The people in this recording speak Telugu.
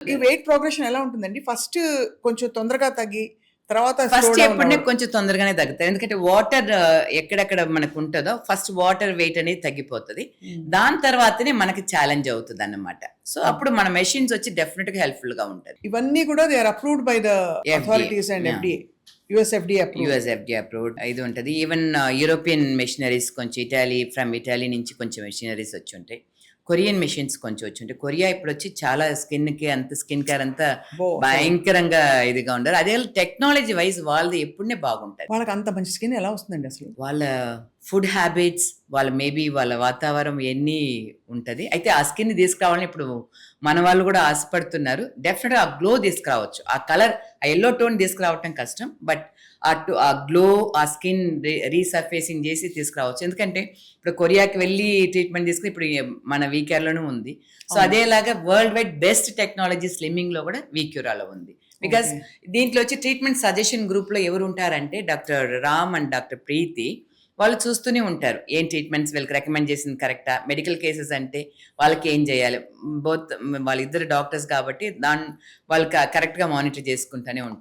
ఈ వెయిట్ ప్రోగ్రెషన్ ఎలా ఉంటుందండి? ఫస్ట్ కొంచెం తొందరగా తగ్గి తర్వాత ఫస్ట్ ఎప్పుడనే అవ్వడం. కొంచెం తొందరగానే తగ్గుతాయి. ఎందుకంటే వాటర్ ఎక్కడెక్కడ మనకు ఉంటుందో ఫస్ట్ వాటర్ వెయిట్ అనేది తగ్గిపోతుంది. మ్మ్. దాని తర్వాతనే మనకి ఛాలెంజ్ అవుతుంది అన్నమాట సో అప్పుడు మన మెషిన్స్ వచ్చి డెఫినెట్గా హెల్ప్ఫుల్గా ఉంటుంది. ఇవన్నీ కూడా they are approved by the authorities and. FDA US FDA approve US FD approved ఇది ఉంటుంది. ఈవెన్ యూరోపియన్ మెషినరీస్ కొంచెం ఇటాలీ ఫ్రమ్ ఇటాలీ నుంచి కొంచెం మెషినరీస్ వచ్చి ఉంటాయి. కొరియన్ మెషిన్స్ కొంచెం వచ్చి ఉంటాయి కొరియా ఇప్పుడు వచ్చి చాలా స్కిన్కి అంత స్కిన్ కేర్ అంతా భయంకరంగా ఇదిగా ఉండరు. అదే టెక్నాలజీ వైజ్ వాళ్ళది ఎప్పుడునే బాగుంటది. వాళ్ళకి అంత మంచి స్కిన్ ఎలా వస్తుందండి అసలు? వాళ్ళ ఫుడ్ హ్యాబిట్స్ వాళ్ళ మేబీ వాళ్ళ వాతావరణం ఎన్ని ఉంటది. అయితే ఆ స్కిన్ తీసుకురావాలని ఇప్పుడు మన వాళ్ళు కూడా ఆశపడుతున్నారు. డెఫినెట్గా ఆ గ్లో తీసుకురావచ్చు. ఆ కలర్ ఆ ఎల్లో టోన్ తీసుకురావటం కష్టం. బట్ ఆ టు ఆ గ్లో ఆ స్కిన్ రీసర్ఫేసింగ్ చేసి తీసుకురావచ్చు. ఎందుకంటే ఇప్పుడు కొరియాకి వెళ్ళి ట్రీట్మెంట్ తీసుకుని ఇప్పుడు మన వీకేర్లోనూ ఉంది. సో. అదేలాగా వరల్డ్ వైడ్ బెస్ట్ టెక్నాలజీ స్లిమ్మింగ్లో కూడా వీక్యూరాలో ఉంది. బికాస్ దీంట్లో వచ్చి ట్రీట్మెంట్ సజెషన్ గ్రూప్లో ఎవరు ఉంటారంటే doctor Ram and doctor Preethi. వాళ్ళు చూస్తూనే ఉంటారు. ఏం ట్రీట్మెంట్స్ వీళ్ళకి రికమెండ్ చేసింది కరెక్టా మెడికల్ కేసెస్ అంటే వాళ్ళకి ఏం చేయాలి? బోత్ వాళ్ళిద్దరు డాక్టర్స్ కాబట్టి దాని వాళ్ళకి కరెక్ట్గా మానిటర్ చేసుకుంటూనే ఉంటారు.